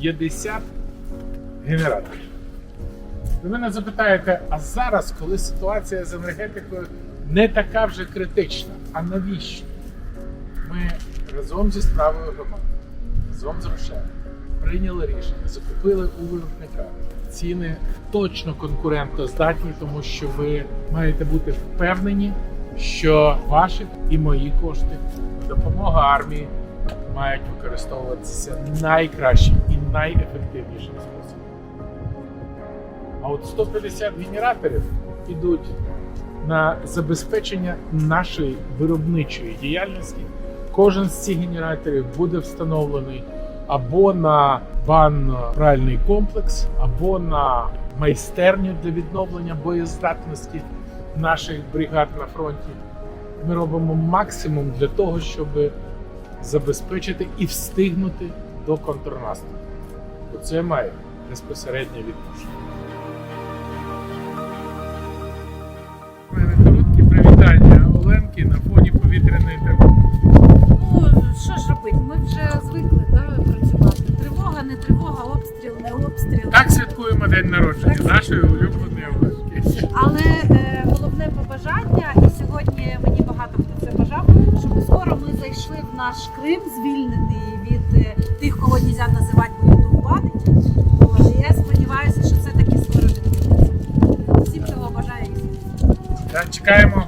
50 генераторів. Ви мене запитаєте, а зараз, коли ситуація з енергетикою не така вже критична, а навіщо? Ми разом зі справою громади, разом з Рошеном прийняли рішення, закупили у виробника. Ціни точно конкурентоздатні, тому що ви маєте бути впевнені, що ваші і мої кошти, допомога армії мають використовуватися найкращим і найефективнішим способом. А от 150 генераторів ідуть на забезпечення нашої виробничої діяльності. Кожен з цих генераторів буде встановлений або на банно-пральний комплекс, або на майстерню для відновлення боєздатності наших бригад на фронті. Ми робимо максимум для того, щоб забезпечити і встигнути до контрнаступу. Бо це має безпосереднє відношення. У мене коротке привітання Оленки на фоні повітряної тривоги. Ну що ж робити? Ми вже звикли да, працювати. Тривога, не тривога, обстріл, не обстріл. Так святкуємо день народження Так. нашої улюбленої Оленки. Але е, головне побажання, і сьогодні мені багато наш Крим звільнений від е, тих, кого не можна називати боєдурбани. Я сподіваюся, що це таки скоро відбудеться. Всім цього бажаю. Так, Чекаємо